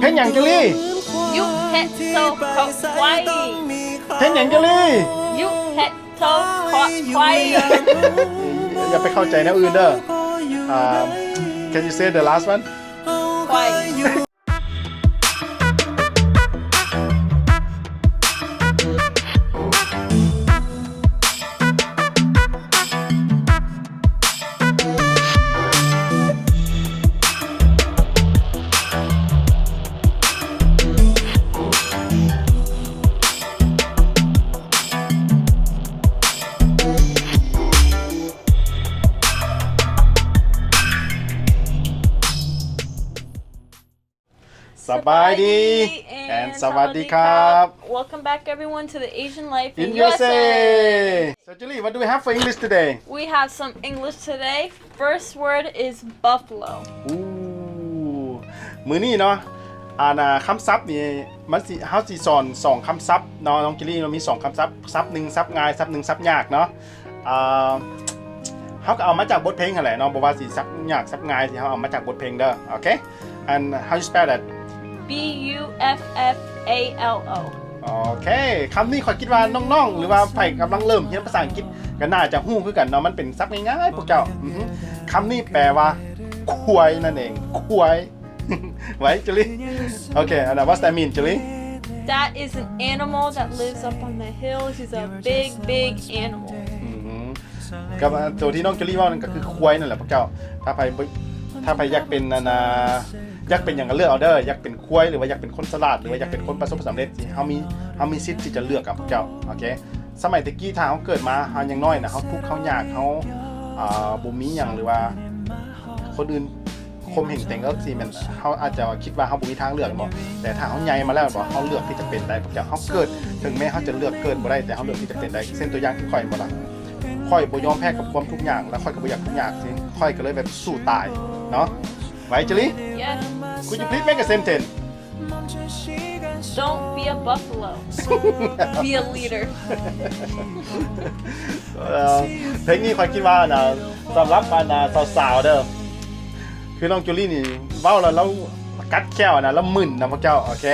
เพลงอย่างเจลลี่ยุเฮตโซขอควายเพลงอย่างเจลลี่ยุเฮตโซขอควายอย่าไปเข้าใจนะอื่นเด้ออ่า can you say the last one สบายดี and สวัสดีครับ Welcome back everyone to the Asian Life in in USA USA so Julie what do we have for English today We have some English today First word is buffalo อู้มือนี่เนาะอ่านะคำศัพท์นี่มันสิเฮาสิสอนสองคำศัพท์เนาะน้องจิลลี่เรามีสองคำศัพท์ศัพท์หนึ่งศัพท์ง่ายศัพท์หนึ่งศัพท์ยากเนาะอ่าเฮาก็เอามาจากบทเพลงนั่นแหละเนาะบ่ว่าสิศัพท์ยากศัพท์ง่ายที่เฮาเอามาจากบทเพลงเด้อโอเค and how you spell that B U F F A L O โอเคคำนี้ขอยคิดว่าน้องๆ หรือว่าใครกำลังเริ่มเรียนภาษาอังกฤษก็น่าจะฮู้คือกันเนาะมันเป็นศัพท์ง่ายๆพวกเจ้าอือฮึคำนี้แปลว่าควายนั่นเองควายไว้จิลลี่โอเค and what's that mean จิลลี่ That is an animal that lives up on the hills He's a big big animal อืมกับตัวที่น้องเจลลี่ว่านั่นก็คือควายนั่นแหละพวกเจ้า ถ้าไปถ้าไปอยากเป็นนานา อยากเป็นอย่างก็เลือกเอาเด้ออยากเป็นควายหรือว่าอยากเป็นคนสลาดหรือว่าอยากเป็นคนประสบความสำเร็จที่เขามีเขามีสิทธิ์ที่จะเลือกกับพวกเจ้าโอเคสมัยตะกี้ถ้าเขาเกิดมาเขายังน้อยนะเขาทุกข์เขายากเขาบุมีอย่างหรือว่า คนอื่นคมเหงแต่งก็สิมันเขาอาจจะคิดว่าเขาบุมีทางเลือกบ่แต่ถ้าเขาใหญ่มาแล้วบอกเขาเลือกที่จะเป็นได้พวกเจ้าเขาเกิด ถึงแม้เขาจะเลือกเกิดบ่ได้แต่เขาเลือกที่จะเป็นได้เส้นตัวอย่างที่ค่อยบ่ละค่อยบ่ยอมแพ้กับความทุกอย่าง แล้วค่อยก็บ่อยากทุกอย่างสิค่อยก็เลยแบบสู้ตายเนาะไว้จิลี่ Yes could you please make a sentence Don't be a buffalo Be a leader เอ่อเพลงนี้ค่อยคิดว่านะสำหรับอันนะสาวๆเด้อคือน้องจูลี่นี่เว้าแล้วแล้วกัดแก้วนะแล้วมึนนะพวกเจ้าโอเค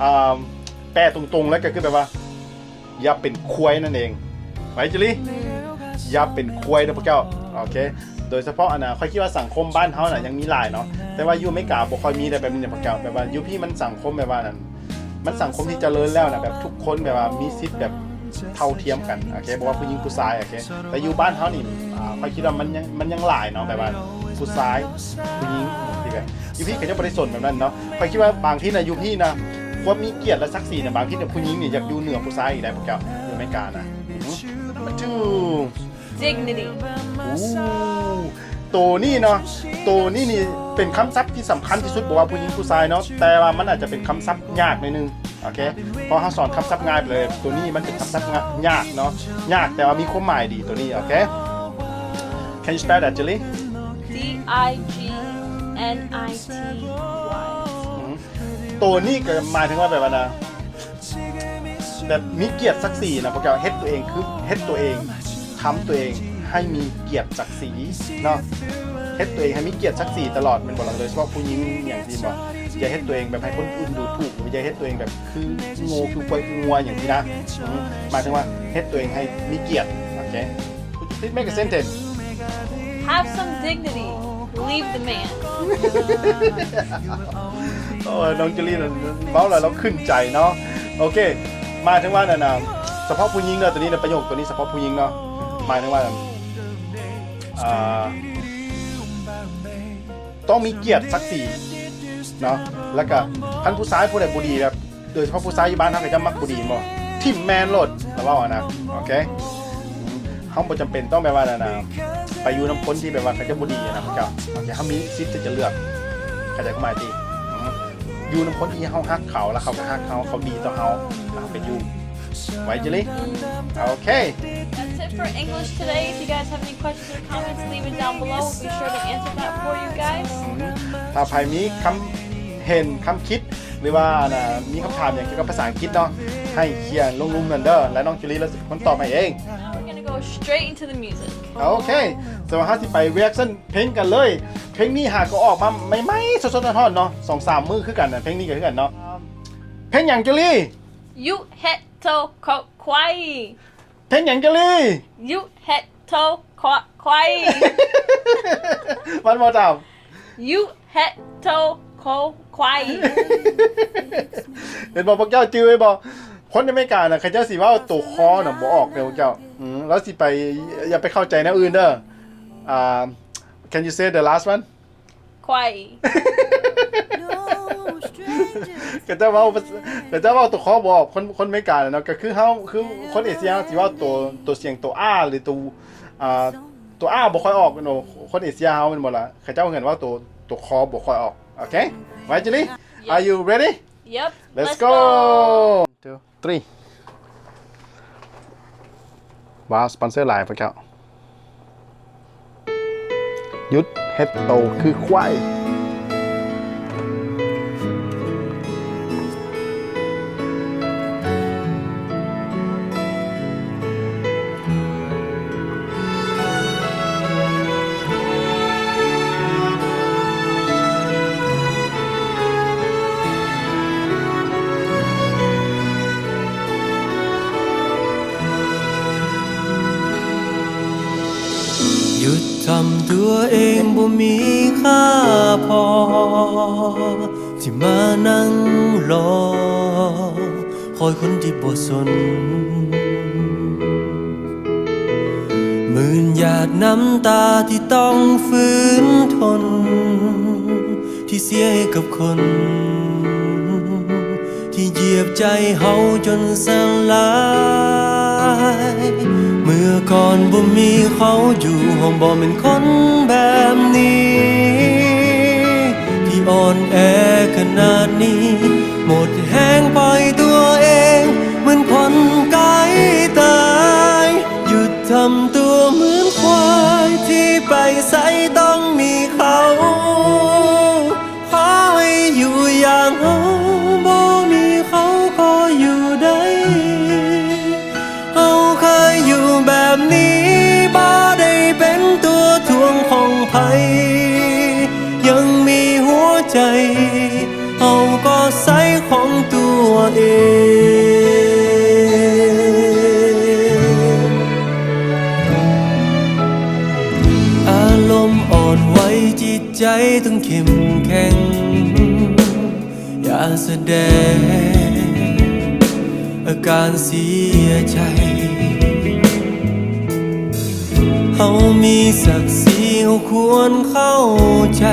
อ่าแปลตรงๆแล้วก็คือแบบว่า อย่าเป็นควายนั่นเองไว้จูลี่อย่าเป็นควายนะพวกเจ้าโอเค โดยเฉพาะอันนะค่อยคิดว่าสังคมบ้านเขาน่ะยังมีหลายเนาะแต่ว่าอยูไม่กล้าบ่ค่อยมีแต่แบบนี้นะพวกเจ้าแบบว่าอยูพี่มันสังคมแบบว่านั้นมันสังคมที่เจริญแล้วนะแบบทุกคนแบบว่ามีสิทธิ์แบบเท่าเทียมกันโอเคบอกว่าผู้หญิงผู้ชายโอเคแต่อยู่บ้านเขานี่อ่าค่อยคิดว่ามันยังมันยังหลายเนาะแบบว่าผู้ชายผู้หญิงที่แบบอยูพี่ก็จะบริสุทธิ์แบบนั้นเนาะค่อยคิดว่าบางที่นะอยูพี่นะความมีเกียรติและศักดิ์ศรีนะบางที่เนี่ยผู้หญิงเนี่ยอยากอยู่เหนือผู้ชายอีกได้พวกเจ้าอยู่ไม่กล้านะอือหือ Number two Dignity อู้ ตัวนี้เนาะตัวนี้นี่เป็นคำศัพท์ที่สำคัญที่สุดบอกว่าผู้หญิงผู้ชายเนาะแต่ว่ามันอาจจะเป็นคำศัพท์ยากหน่อยนึงโอเคเพราะเขาสอนคำศัพท์ง่ายไปเลย ตัวนี้มันเป็นคำศัพท์ยากเนาะยากแต่ว่ามีความหมายดีตัวนี้โอเค Can you spell that Jelly D I G N I T Y อืมตัวนี้ก็หมายถึงว่าแบบว่านะแบบมีเกียรติศักดิ์ศรีนะพวกเราเฮ็ดตัวเองคือเฮ็ดตัวเองทำตัวเอง ให้มีเกียรติศักดิ์ศรีเนาะเฮ็ดตัวเองให้มีเกียรติศักดิ์ศรีตลอดเป็นบทโดยเฉพาะผู้หญิงอย่างที่บอกอย่าเฮ็ดตัวเองแบบให้คนอื่นดูถูกหรืออย่าเฮ็ดตัวเองแบบคือโง่คือควายคืองัวอย่างที่นะอืมหมายถึงว่าเฮ็ดตัวเองให้มีเกียรติโอเค Please make a sentence Have some dignity Leave the man โอ้ยน้องเจลี่นะเมาแล้วเราขึ้นใจเนาะโอเค มาถึงว่าน่ะนะเฉพาะผู้หญิงเนาะตัวนี้นะประโยคตัวนี้เฉพาะผู้หญิงเนาะหมายถึงว่าอ่า ต้องมีเกียรติศักดิ์ศรีเนาะแล้วก็ท่านผู้ชายผู้ใดบุดีแบบโดยเฉพาะผู้ชายอยู่บ้านเขาก็จะมักบุดีบ่ทิมแมนโหลดแต่ว่านะโอเคอืมเขาบ่จำเป็นต้องแบบว่านะนะไปอยู่น้ำพ้นที่แบบว่าเขาจะบุดีนะพระเจ้าโอเคเขามีสิทจะเลือกเข้าใจก็หมายตีอยู่น้ำพ้นที่เขาฮักเขาแล้วเขาก็ฮักเขาเขาดีต่อเขาเขาไปอยู่ ไว้เจลี่โอเค That's it for English today. If you guys have any questions or comments, leave it down below. We'll be sure to answer that for you guys. ถ้าใครมีคำเห็นคำคิด หรือว่านะมีคำถามอย่างเกี่ยวกับภาษาอังกฤษเนาะให้เขียนลงลุมนันเดอร์และน้องจิลี่แล้วสิเป็นคนตอบให้เอง We're gonna go straight into the music. โอเคสวัสดีที่ไปเรียกชั่นเพลงกันเลย เพเพลงนี้หากก็ออกมาไม่ไม่ๆสดๆทอดๆเนาะสองสามมือคือกันนะเพลงนี้ก็คือกันเนาะเพลงอย่างเจลี่ You het to ko kwai. เพลงอย่างเจลี่ You het to ko kwai. วันมอจาม You het to ko kwai. เห็นบอกพวกเจ้าจื้อไว้บอกคนอเมริกาน่ะใครเจ้าสิว่าตัวคอน่ะบ่ออกเดี๋ยวพวกเจ้าอืมแล้วสิไปอย่าไปเข้าใจแนวอื่นเด้ออ่า can you say the last one Kwai. ก็จะว่า ก็จะว่าตัวคอบอกคนคนอเมริกาน่ะเนาะก็คือเฮาคือคนเอเชียสิว่าตัวตัวเสียงตัวอ้าหรือตัวอ่าตัวอ้าบ่ค่อยออกเนาะคนเอเชียเฮาแม่นบ่ล่ะเขาเจ้าเห็นว่าตัวตัวคอบ่ค่อยออกโอเคไว้จิลี่ are you ready Yep. Let's, go. Two, three. ว้าวสปอนเซอร์หลายพระเจ้ายุดเฮดโตคือควาย มีค่าพอ ที่มานั่งรอ คอยคนที่บ่สนหมื่นหยาดน้ำตาที่ต้องฝืนทน ที่เสียให้กับคน ที่เหยียบใจเฮาจนสลาย มื่อก่อนบ่มีเขาอยู่ห้องบ่เป็นคนแบบนี้ ที่อ่อนแอขนาดนี้ หมดแห้งไปล่อย ใจเฮาก็ใส่ของตัวเองอารมณ์อ่อนไหวจิตใจต้องเข้มแข็ง อย่าแสดง อาการเสียใจเฮามีศักดิ์ศรีเฮาควรเข้าใจ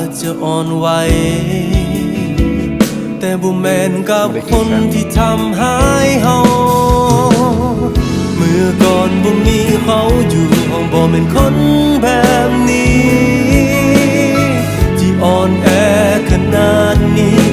อาจจะอ่อนไหวแต่บุแมนกับคนที่ทำหายเฮาเมื่อก่อนบุมีเขาอยู่ห้องบ่เป็นคนแบบนี้ ที่อ่อนแอขนาดนี้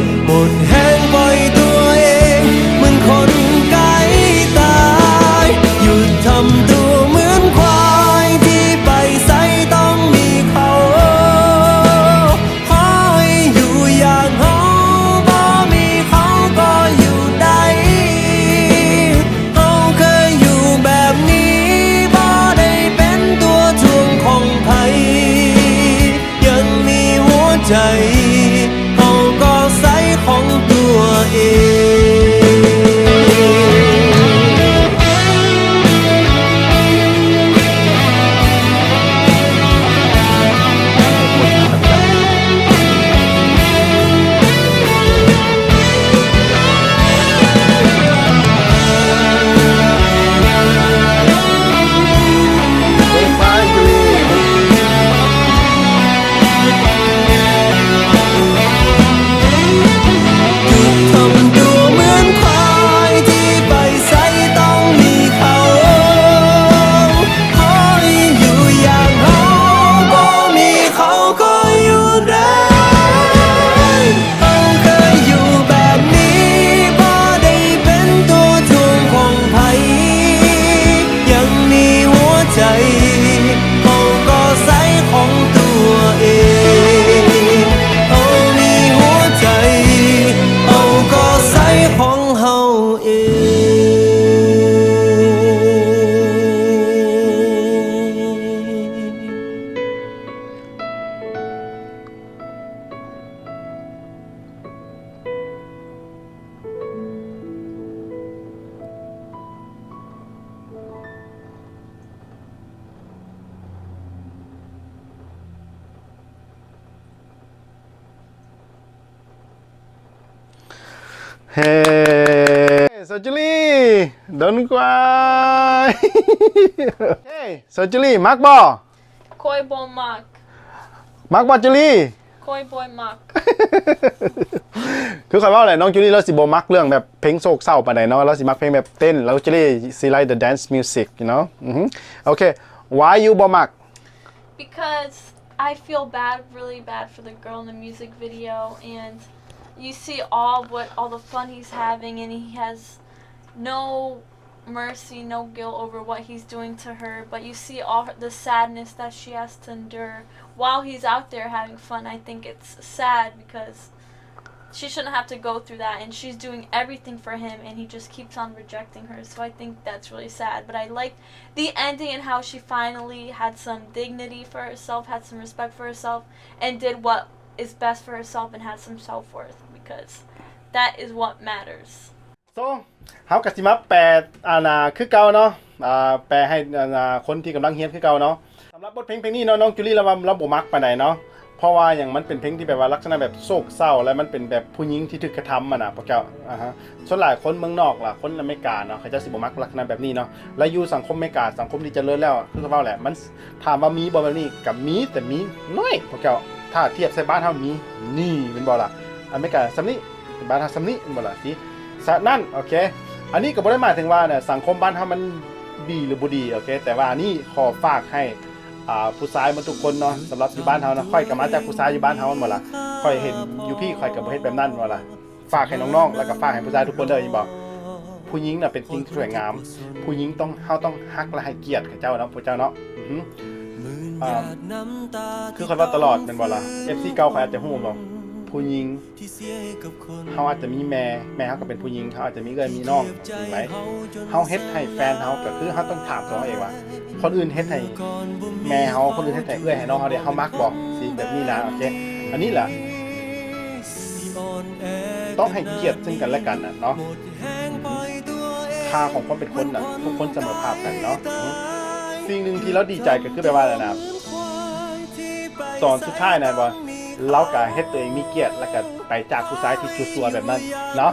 เฮ้โซจูลี่ดนกวายเฮ้โซจูลี่มักบ่ Koi boy mock. มักบ่จูลี่ Koi boy mock. คือคำว่าอะไรน้องจูลี่เราสิบ่มักเรื่องแบบเพลงโศกเศร้าปานใดเนาะเราสิมักเพลงแบบเต้นแล้วจูลี่สิ like the dance music you know อือฮึโอเค why you บ่มัก Because I feel bad, really bad for the girl in the music video, and you see all what all the fun he's having, and he has no mercy, no guilt over what he's doing to her. But you see all the sadness that she has to endure while he's out there having fun. I think it's sad because she shouldn't have to go through that, and she's doing everything for him, and he just keeps on rejecting her. So I think that's really sad. But I like the ending and how she finally had some dignity for herself, had some respect for herself, and did what is best for herself and had some self worth because that is what matters. so เฮากะสิมาแปลอานาคือเก่าเนาะอ่าแปลให้อานาคนที่กำลังเฮียนคือเก่าเนาะสำหรับบทเพลงเพลงนี้เนาะน้องจูลี่เราว่าเราบ่มักปานใดเนาะเพราะว่าอย่างมันเป็นเพลงที่แบบว่าลักษณะแบบโศกเศร้า และมันเป็นแบบผู้หญิงที่ถูกกระทำอะนะพวกเจ้าอ่าฮะส่วนหลายคนเมืองนอกล่ะคนอเมริกาเนาะเขาจะสิบ่มักลักษณะแบบนี้เนาะและอยู่สังคมอเมริกาสังคมที่เจริญแล้วคือเขาเว้าแหละมันถามว่ามีบ่แบบนี้กับมีแต่มีน้อยพวกเจ้าถ้าเทียบใส่บ้านเฮามีนี่เป็นบ่ล่ะ อเมริกาซำนี้บ้านเฮาซำนี้เป็นบ่ล่ะสิฉะนั้นโอเค อันนี้ก็บ่ได้หมายถึงว่าเนี่ยสังคมบ้านเฮามันดีหรือบ่ดีโอเค แต่ว่านี่ขอฝากให้อ่าผู้ชายมันทุกคนเนาะสำหรับอยู่บ้านเฮานะค่อยก็มาจากผู้ชายอยู่บ้านเฮาหมดล่ะค่อยเห็นอยู่พี่ค่อยก็บ่เฮ็ดแบบนั้นหมดล่ะฝากให้น้องๆ แล้วก็ฝากให้ผู้ชายทุกคนเด้ออีบอกผู้หญิงน่ะเป็นสิ่งที่สวยงาม ผู้หญิงต้องเฮาต้องฮักและให้เกียรติกับเจ้าเนาะผู้เจ้าเนาะอือคือคอยว่าตลอดแม่นบ่ล่ะ FC เก่าค่อยอาจจะฮู้บ่ ผู้หญิงเขาอาจจะมีแม่แม่เขาก็เป็นผู้หญิงเขาอาจจะมีเอื้อยมีน้องจริงไหมเขาเฮ็ดให้แฟนเขาก็คือเขาต้องถามตัวเองว่า คนอื่นเฮ็ดให้แม่เขาคนอื่นเฮ็ดให้เอื้อยให้น้องเขาเดี๋ยวเขามักบอกสิแบบนี้นะโอเคอันนี้แหละต้องให้เกียรติซึ่งกันและกันนะเนาะค่าของความเป็นคนนะทุกคนเสมอภาคกันเนาะสิ่งหนึ่งที่เราดีใจก็คือแปลว่าอะไรนะสอนสุดท้ายนะว่า เราก็เฮ็ดตัวเองมีเกียรติแล้วก็ไปจากผู้ชายที่ชัวร์ๆแบบนั้นเนาะ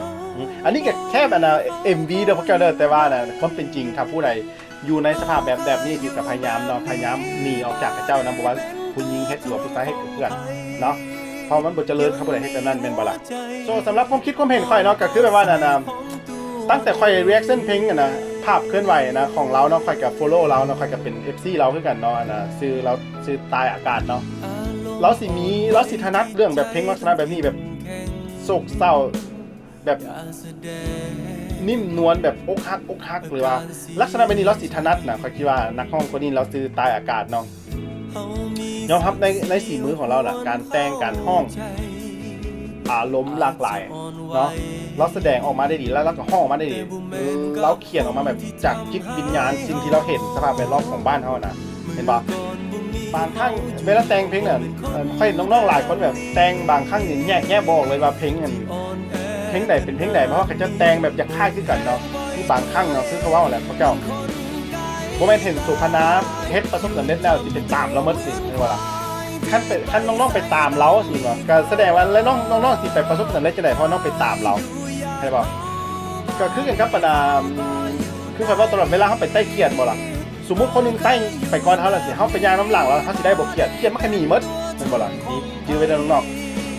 อันนี้ก็แค่แบบนะ MV เด้อพวกเจ้าเด้อแต่ว่านะความเป็นจริงถ้าผู้ใดอยู่ในสภาพแบบแบบนี้ที่ก็พยายามเนาะพยายามหนีออกจากกับเจ้านะเพราะว่าผู้หญิงเฮ็ดตัวผู้ชายเฮ็ดเพื่อนเนาะเพราะมันบ่เจริญเขาบ่ได้เฮ็ดแบบนั้นแม่นบ่ล่ะโซสำหรับความคิดความเห็นข่อยเนาะก็คือแบบว่านะนะตั้งแต่ข่อย reaction เพลงอะนะภาพเคลื่อนไหวนะของเราเนาะข่อยก็ follow เราเนาะข่อยก็เป็น FC เราคือกันเนาะอันนะซื้อเราซื้อตายอากาศเนาะ เราสิมีเราสิถนัดเรื่องแบบเพลงลักษณะแบบนี้แบบโศกเศร้าแบบนิ่มนวลแบบอกหักอกหักหรือว่า ลักษณะแบบนี้เราสิถนัดนะคอยคิดว่านักห้องคนนี้เราซื้อตายอากาศเนาะยอมรับในในสีมือของเราล่ะการแต่งการห้องอารมณ์หลากหลายเนาะเราแสดงออกมาได้ดีแล้วเราก็ห้องออกมาได้ดีเออเราเขียนออกมาแบบจากจิตวิญญาณสิ่งที่เราเห็นสภาพแวดล้อมของบ้านเขานะเห็นปะ บางครั้งเวลาแต่งเพลงเนี่ยค่อยน้องๆหลายคนแบบแต่งบางครั้งเนี่ยแยกแยะบอกเลยว่าเพลงนั้นเพลงใดเป็นเพลงใดเพราะว่าเขาจะแต่งแบบอยากค่ายขึ้นกันเนาะที่บางครั้งเนาะคือเขาว่าอะไรพวกเจ้าผมไม่เห็นสุพนาเฮ็ดประสบสำเร็จแล้วสิเป็นตามเราหมดสิไม่ว่าล่ะขั้นเป็นขั้นน้องๆไปตามเราสิว่าก็แสดงว่าแล้วน้องน้องๆสิไปประสบสำเร็จจะได้เพราะน้องไปตามเราใช่ป่ะก็คือกันครับปนามคือคำว่าตลอดเวลาเขาไปใต้เกียรติบ่ล่ะ สมมุติคนหนึงใต้ไปก่อนเขาแล้วสิเขาไปย่างน้ำหลังแล้วเขาสิได้บทเขียนเขียนมันแค่นี้หมดเป็นบ่ล่ะนี่ยืนไว้ด้านนอก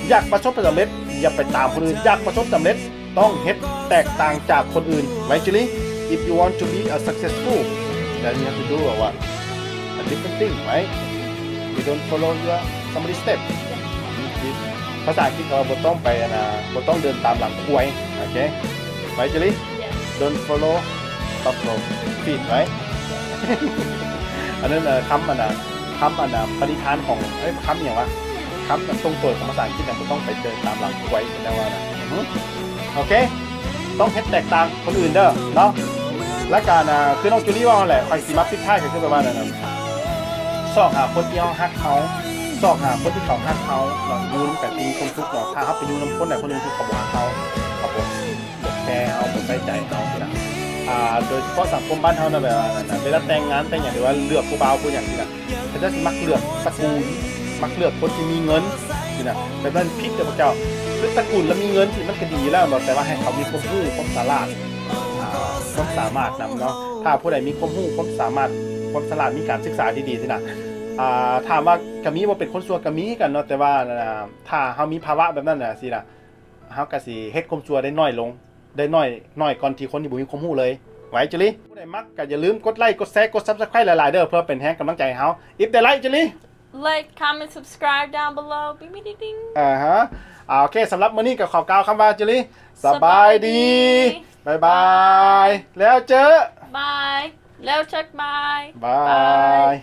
อยากประสบความสำเร็จอย่าไปตามคนอื่นอยากประสบสำเร็จต้องเฮ็ดแตกต่างจากคนอื่น right Julie if you want to be a successful then you have to do a what a different thing right you don't follow your somebody step ภาษาอังกฤษเขาบ่ต้องไปอะนะบ่ต้องเดินตามหลังควายโอเค right Julie Yes. don't follow buffalo feet right อันนั้นเออคำอันนะคำอันนะปณิธานของเอ้ยคำอย่างวะคำมันตรงตัวของภาษาอังกฤษเนี่ยมันต้องไปเดินตามหลังไว้เป็นแนวว่านะโอเค ต้องเฮ็ดแตกต่างคนอื่นเด้อเนาะและการอ่าคือน้องจูลี่ว่าแหละคอยสีมักพิดท้ายก็คือประมาณนั้นนะสอกหาคนที่เขาฮักเขาสอกหาคนที่เขาฮักเขาเนาะอยูน้ำกันมีความทุกข์เนาะถ้าเขาไปอยูน้ำคนไหนคนนึงที่เขบอกเขาขบอกบอกแค่เขาบอกใส่ใจเขาทีนะ อ่าโดยเฉพาะสังคมบ้านเขานะแบบว่านั่นนะเวลาแต่งงานแต่งอย่างหรือว่าเลือกผู้บ่าวผู้อย่างนี้นะเขาจะมักเลือกตระกูลมักเลือกคนที่มีเงินนี่นะแบบนั้นพิษเด้อพวกเจ้าคือตระกูลแล้วมีเงินที่มันก็ดีแล้วแต่ว่าให้เขามีความรู้ความสามารถอ่าความสามารถนำเนาะถ้าผู้ใดมีความรู้ความสามารถความฉลาดมีการศึกษาที่ดีสินะอ่าถามว่ากะมีบ่เป็นคนซัวกะมีกันเนาะแต่ว่าถ้าเฮามีภาวะแบบนั้นน่ะสิล่ะเฮาก็สิเฮ็ดความซัวได้น้อยลง ได้น้อยน้อยก่อนที่คนที่บ่มีความรู้เลยไหวจุลิผู้ใดมักก็อย่าลืมกดไลค์กดแชร์กด Subscribe หลายๆเด้อเพื่อเป็นแรงกำลังใจให้เฮา if they like จุลิ Like, comment, subscribe down below. Bing, bing, ding, ding. อ่าฮะอ่าโอเคสำหรับมื้อนี้ก็ขอบกล่าวคำว่าจุลิสบายดีบายบาย แล้วเจอ Bye. Leo check bye. บาย